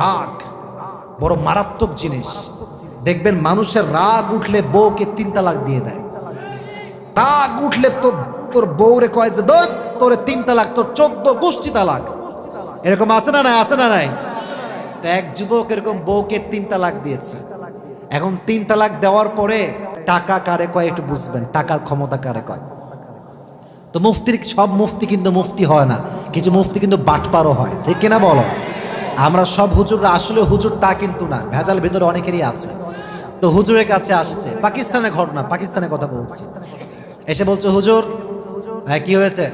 রাগ, বড় মারাত্মক জিনিস। দেখবেন মানুষের রাগ উঠলে বউকে তিন তালাক দিয়ে দেয়। রাগ উঠলে তো তোর বউরে কয় যে তোরে তিন তালাক, তোর চোদ্দ গোষ্ঠী তালাক। এরকম আছে না নাই, আছে না নাই? তো এক যুবক এরকম বউকে তিন তালাক দিয়েছে। এখন তিন তালাক দেওয়ার পরে টাকা কারে কয় একটু বুঝবেন, টাকার ক্ষমতা কারে কয়? তো মুফতির, সব মুফতি কিন্তু মুফতি হয় না, কিছু মুফতি কিন্তু বাটপারও হয়, ঠিক কিনা বলো? আমরা সব হুজুররা আসলে হুজুর তা কিন্তু না ভেজাল ভেতরে অনেকেরই আছে তো হুজুরের কাছে আসছে পাকিস্তানের ঘটনা পাকিস্তানের কথা বলছি এসে বলছে হুজুর হ্যাঁ কি হয়েছে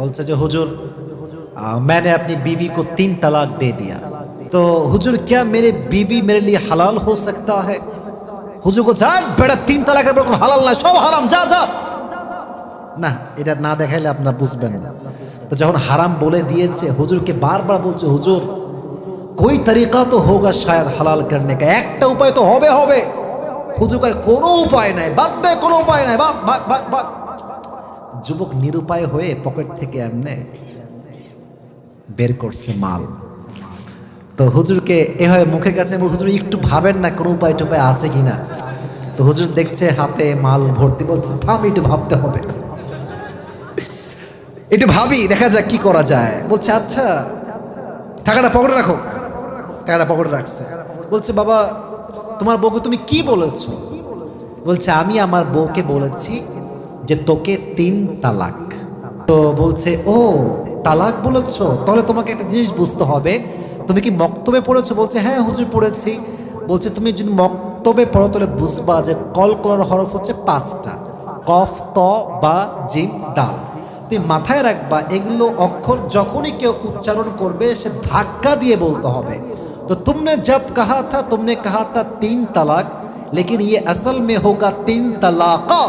বলছে যে হুজুর আ, मैंने अपनी बीवी को तीन तलाक दे दिया तो हुजूर क्या मेरे बीवी मेरे लिए हलाल हो सकता है হুজুর को যা বেড়া তিন তালাকের পর কোনো হালাল নাই সব হারাম যা যা না এটা না দেখাইলে আপনারা বুঝবেন না তো যখন হারাম বলে দিয়েছে হুজুরকে বারবার বলছে হুজুর কোই তরিকা তো হোগা শায়দ হালাল কা। একটা উপায় তো হবে হবে। কয় কোনো উপায় নাই, বাদ দে কোনো উপায় নাই, বাদ ভাগ ভাগ যুবক নিরুপায় হয়ে পকেট থেকে এমনে বের করছে মাল। তো হুজুরকে এভাবে মুখের কাছে হুজুর, একটু ভাবেন না কোনো উপায় টুপায় আছে কিনা তো হুজুর দেখছে হাতে মাল ভর্তি বলছে, থাম, একটু ভাবতে হবে। একটু ভাবি, দেখা যাক কি করা যায়। বলছে আচ্ছা টাকাটা পকেটে রাখো। টাকাটা পকেটে রাখছে। বলছে, বাবা, তোমার বউকে তুমি কি বলেছ? বলছে, আমি আমার বউকে বলেছি যে তোকে তিন তালাক। তো বলছে, ও, তালাক বলেছ? তাহলে তোমাকে একটা জিনিস বুঝতে হবে। তুমি কি মক্তবে পড়েছো? বলছে হ্যাঁ হুজুর, পড়েছি। বলছে, তুমি যদি মক্তবে পড়ো, তাহলে বুঝবা যে কল কলার হরফ হচ্ছে পাঁচটা। কফ, ত, বা, জিম, দাল। তুমি মাথায় রাখবা, এগুলো অক্ষর যখনই কেউ উচ্চারণ করবে, সে ধাক্কা দিয়ে বলতে হবে। तो तुमने जब कहा था तुमने कहा था तीन तलाक लेकिन ये असल में होगा तीन तलाका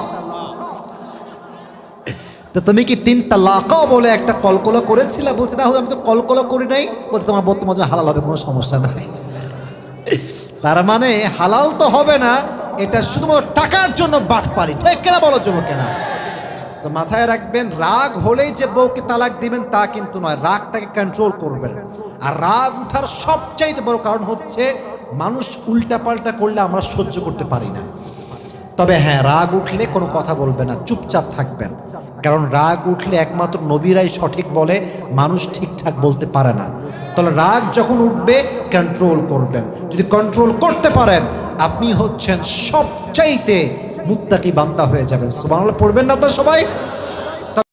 তো তুমি কি তিন তালাকাও বলে একটা কলকলা করেছিলে বলছে না আমি তো কলকলা করি নাই বলছে তোমার বর্তমান মজা হালাল হবে কোনো সমস্যা নাই তার মানে হালাল তো হবে না এটা শুধুমাত্র টাকার জন্য বাট পারি ঠিক কেনা বলো যুবকেনা তো মাথায় রাখবেন, রাগ হলেই যে বউকে তালাক দিবেন তা কিন্তু নয়, রাগটাকে কন্ট্রোল করবেন। আর রাগ উঠার সবচাইতে বড় কারণ হচ্ছে, মানুষ উল্টাপাল্টা করলে আমরা সহ্য করতে পারি না। তবে হ্যাঁ রাগ উঠলে কোনো কথা বলবে না, চুপচাপ থাকবেন। কারণ রাগ উঠলে একমাত্র নবীরাই সঠিক বলে, মানুষ ঠিকঠাক বলতে পারে না। তাহলে রাগ যখন উঠবে কন্ট্রোল করবেন। যদি কন্ট্রোল করতে পারেন, আপনি হচ্ছেন সবচাইতে মুত্তাকি বান্দা হয়ে যাবেন। সুবহানাল্লাহ পড়বেন না তো সবাই?